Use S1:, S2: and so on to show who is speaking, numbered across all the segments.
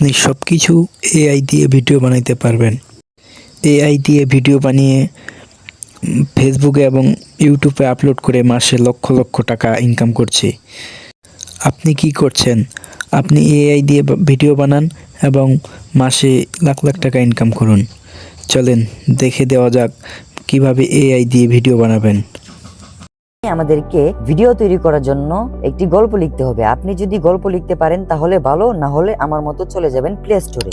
S1: আপনি সব কিছু এআই দিয়ে ভিডিও বানাইতে পারবেন। এআই দিয়ে ভিডিও বানিয়ে ফেসবুকে এবং ইউটিউবে আপলোড করে মাসে লক্ষ লক্ষ টাকা ইনকাম করছে। আপনি কি করছেন? আপনি এআই দিয়ে ভিডিও বানান এবং মাসে লাখ লাখ টাকা ইনকাম করুন। চলেন, দেখে দেওয়া যাক কীভাবে এআই দিয়ে ভিডিও বানাবেন।
S2: আমাদেরকে ভিডিও তৈরি করার জন্য একটি গল্প লিখতে হবে। আপনি যদি গল্প লিখতে পারেন তাহলে ভালো, না হলে আমার মতো চলে যাবেন প্লে স্টোরে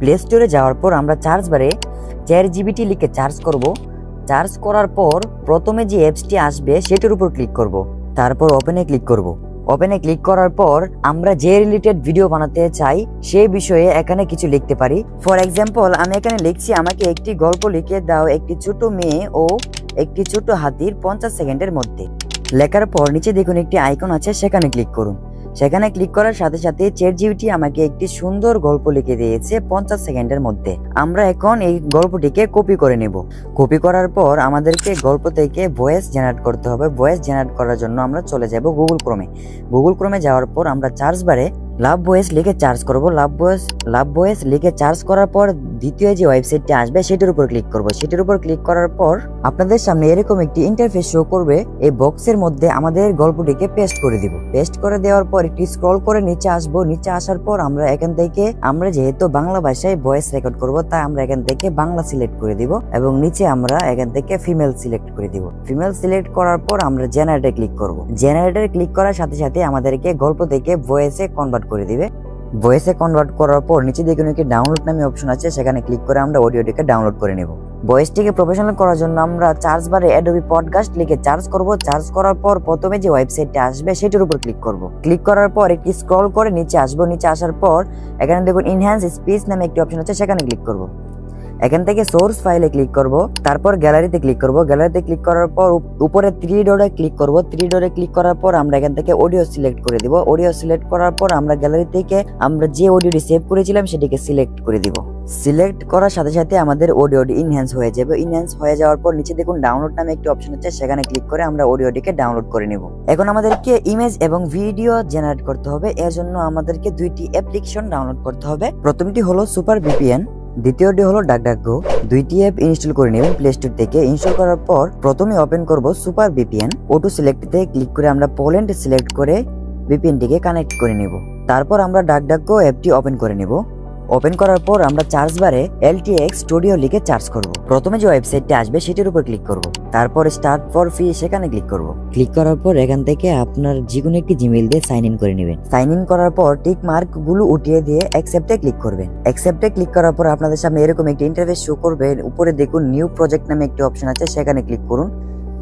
S2: প্লে স্টোরে যাওয়ার পর আমরা চার্জ বারে চার জিবিটি লিখে চার্জ করব। চার্জ করার পর প্রথমে যে অ্যাপসটি আসবে সেটির উপর ক্লিক করব। তারপর ওপেনে ক্লিক করব। ওপেনে ক্লিক করার পর আমরা যে রিলেটেড ভিডিও বানাতে চাই সেই বিষয়ে এখানে কিছু লিখতে পারি। ফর এক্সাম্পল আমি এখানে লিখছি, আমাকে একটি গল্প লিখে দাও একটি ছোট মেয়ে ও একটি ছোট হাতির পঞ্চাশ সেকেন্ডের মধ্যে। লেখার পর নিচে দেখুন একটি আইকন আছে, সেখানে ক্লিক করুন। সেখানে ক্লিক করার সাথে সাথে চেট জিবিটি আমাকে একটি সুন্দর গল্প লিখে দিয়েছে পঞ্চাশ সেকেন্ডের মধ্যে। আমরা এখন এই গল্পটিকে কপি করে নেব। কপি করার পর আমাদেরকে গল্প থেকে ভয়েস জেনারেট করতে হবে। ভয়েস জেনারেট করার জন্য আমরা চলে যাব গুগল ক্রমে গুগল ক্রমে যাওয়ার পর আমরা চার্জ বারে লাভ বয়েস লিখে চার্জ করব। লাভ বয়েস লাভ বয়েস লিখে চার্জ করার পর দ্বিতীয় যে ওয়েবসাইটটি আসবে, সেটার উপর ক্লিক করব। সেটার উপর ক্লিক করার পর আপনাদের সামনে এরকম একটি ইন্টারফেস শো করবে। এই বক্সের মধ্যে আমাদের গল্পটিকে পেস্ট করে দিব। পেস্ট করে দেওয়ার পর একটি স্ক্রল করে নিচে আসব। নিচে আসার পর আমরা এখান থেকে, আমরা যেহেতু বাংলা ভাষায় ভয়েস রেকর্ড করব, তাই আমরা এখান থেকে বাংলা সিলেক্ট করে দিব এবং নিচে আমরা এখান থেকে ফিমেল সিলেক্ট করে দিব। ফিমেল সিলেক্ট করার পর আমরা জেনারেটে ক্লিক করব। জেনারেটরে ক্লিক করার সাথে সাথে আমাদেরকে গল্প থেকে ভয়েসে কনভার্ট করে দিবে। ভয়েসে কনভার্ট করার পর নিচে দেখুন একটি ডাউনলোড নামে অপশন আছে, সেখানে ক্লিক করে আমরা অডিওটিকে ডাউনলোড করে নেব। ভয়েসটিকে প্রফেশনাল করার জন্য আমরা চার্জ বারে অ্যাডোবি পডকাস্ট লিখে চার্জ করব। চার্জ করার পর প্রথমে যে ওয়েবসাইটটি আসবে সেটির উপর ক্লিক করব। ক্লিক করার পর একটি স্ক্রল করে নিচে আসব। নিচে আসার পর এখানে দেখুন ইনহ্যান্স স্পিচ নামে একটি অপশন আছে, সেখানে ক্লিক করব। এখান থেকে সোর্স ফাইলে ক্লিক করব, তারপর গ্যালারিতে ক্লিক করব। গ্যালারিতে ক্লিক করার পর উপরে থ্রি ডোরে ক্লিক করব। থ্রি ডোরে ক্লিক করার পর আমরা এখান থেকে অডিও সিলেক্ট করে দিব। অডিও সিলেক্ট করার পর আমরা গ্যালারি থেকে আমরা যে অডিওটি সেভ করেছিলাম সেটিকে সিলেক্ট করে দিব। সিলেক্ট করার সাথে সাথে আমাদের অডিওটি ইনহ্যান্স হয়ে যাবে। ইনহ্যান্স হয়ে যাওয়ার পর নিচে দেখুন ডাউনলোড নামে একটি অপশন আছে, সেখানে ক্লিক করে আমরা অডিওটিকে ডাউনলোড করে নেব। এখন আমাদেরকে ইমেজ এবং ভিডিও জেনারেট করতে হবে। এর জন্য আমাদেরকে দুইটি অ্যাপ্লিকেশন ডাউনলোড করতে হবে। প্রথমটি হলো সুপার ভিপিএন দ্বিতীয়টি হলো ডাকডাকগো দুইটি অ্যাপ ইনস্টল করে নেবেন প্লে স্টোর থেকে ইনস্টল করার পর প্রথমে ওপেন করব সুপার ভিপিএন ওটু সিলেক্টতে ক্লিক করে আমরা পোল্যান্ড সিলেক্ট করে ভিপিএনটিকে কানেক্ট করে নেব। তারপর আমরা ডাকডাকগো অ্যাপটি ওপেন করে নেব। ওপেন করার পর আমরা চার্জ বারে এলটিএক্স স্টুডিও লিখে চার্জ করব। প্রথমে যে ওয়েবসাইটটি আসবে সেটির উপর ক্লিক করব। তারপর স্টার্ট ফর ফি সেখানে ক্লিক করব। ক্লিক করার পর এখান থেকে আপনার যে কোনো একটি জিমেল দিয়ে সাইন ইন করে নেবেন। সাইন ইন করার পর টিক মার্কগুলো উঠিয়ে দিয়ে অ্যাকসেপ্টে ক্লিক করবেন। অ্যাকসেপ্টে ক্লিক করার পর আপনাদের সামনে এরকম একটি ইন্টারফেস শো করবে। উপরে দেখুন নিউ প্রজেক্ট নামে একটি অপশন আছে, সেখানে ক্লিক করুন।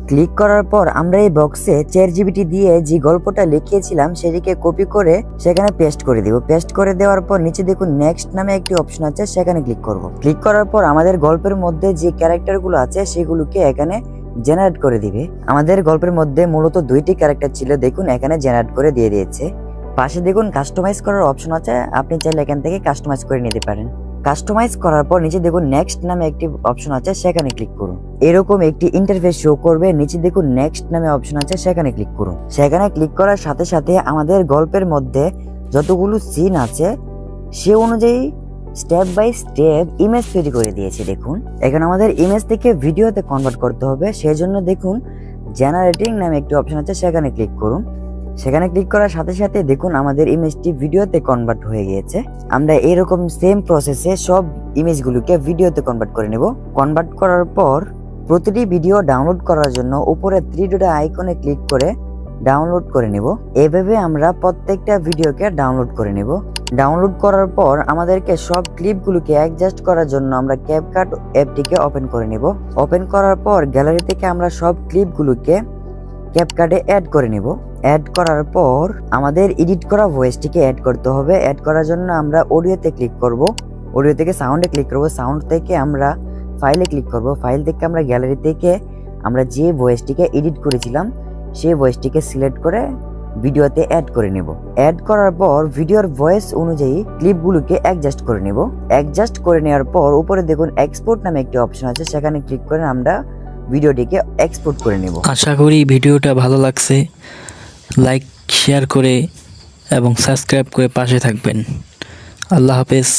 S2: ক্লিক করার পর আমরা এই বক্সে চেয়ার জিবিটি দিয়ে যে গল্পটা লিখিয়েছিলাম সেটিকে কপি করে সেখানে পেস্ট করে দিব। পেস্ট করে দেওয়ার পর নিচে দেখুন নেক্সট নামে একটি অপশন আছে, সেখানে ক্লিক করব। ক্লিক করার পর আমাদের গল্পের মধ্যে যে ক্যারেক্টারগুলো আছে সেগুলোকে এখানে জেনারেট করে দিবে। আমাদের গল্পের মধ্যে মূলত দুইটি ক্যারেক্টার ছিল, দেখুন এখানে জেনারেট করে দিয়ে দিয়েছে। পাশে দেখুন কাস্টমাইজ করার অপশন আছে, আপনি চাইলে এখান থেকে কাস্টমাইজ করে নিতে পারেন। কাস্টমাইজ করার পর নিচে দেখুন নেক্সট নামে একটি অপশন আছে, সেখানে ক্লিক করুন। এরকম একটি ইন্টারফেস শো করবে, নিচে দেখুন নেক্সট নামে অপশন আছে, সেখানে ক্লিক করুন। সেখানে ক্লিক করার সাথে সাথে আমাদের গল্পের মধ্যে যতগুলো সিন আছে, সে অনুযায়ী স্টেপ বাই স্টেপ ইমেজ তৈরি করে দিয়েছে, দেখুন। এখন আমাদের ইমেজ থেকে ভিডিওতে কনভার্ট করতে হবে সেই জন্য দেখুন জেনারেটিং নামে একটি অপশন আছে, সেখানে ক্লিক করুন। সেখানে ক্লিক করার সাথে সাথে দেখুন আমাদের ইমেজটি ভিডিওতে কনভার্ট হয়ে গিয়েছে। আমরা এরকম সেম প্রসেসে সব ইমেজগুলোকে ভিডিওতে কনভার্ট করে নেব। কনভার্ট করার পর প্রতিটি ভিডিও ডাউনলোড করার জন্য উপরে থ্রি ডোটা আইকনে ক্লিক করে ডাউনলোড করে নেব। এভাবে আমরা প্রত্যেকটা ভিডিওকে ডাউনলোড করে নেব। ডাউনলোড করার পর আমাদেরকে সব ক্লিপগুলোকে অ্যাডজাস্ট করার জন্য আমরা ক্যাপকাট অ্যাপটিকে ওপেন করে নেব। ওপেন করার পর গ্যালারি থেকে আমরা সব ক্লিপগুলোকে ক্যাপকাটে অ্যাড করে নেব। অ্যাড করার পর আমাদের এডিট করা ভয়েসটিকে অ্যাড করতে হবে। অ্যাড করার জন্য আমরা অডিওতে ক্লিক করব। অডিও থেকে সাউন্ডে ক্লিক করব। সাউন্ড থেকে আমরা ফাইলে ক্লিক করব। ফাইল থেকে আমরা গ্যালারি থেকে আমরা যে ভয়েসটিকে এডিট করেছিলাম, সেই ভয়েসটিকে সিলেক্ট করে ভিডিওতে অ্যাড করে নেব। অ্যাড করার পর ভিডিওর ভয়েস অনুযায়ী ক্লিপগুলোকে অ্যাডজাস্ট করে নেব। অ্যাডজাস্ট করে নেওয়ার পর উপরে দেখুন এক্সপোর্ট নামে একটি অপশন আছে। সেখানে ক্লিক করে আমরা ভিডিওটিকে এক্সপোর্ট করে নেব।
S1: আশা করি ভিডিওটা ভালো লাগছে। লাইক শেয়ার করে এবং সাবস্ক্রাইব করে পাশে থাকবেন। আল্লাহ হাফেজ।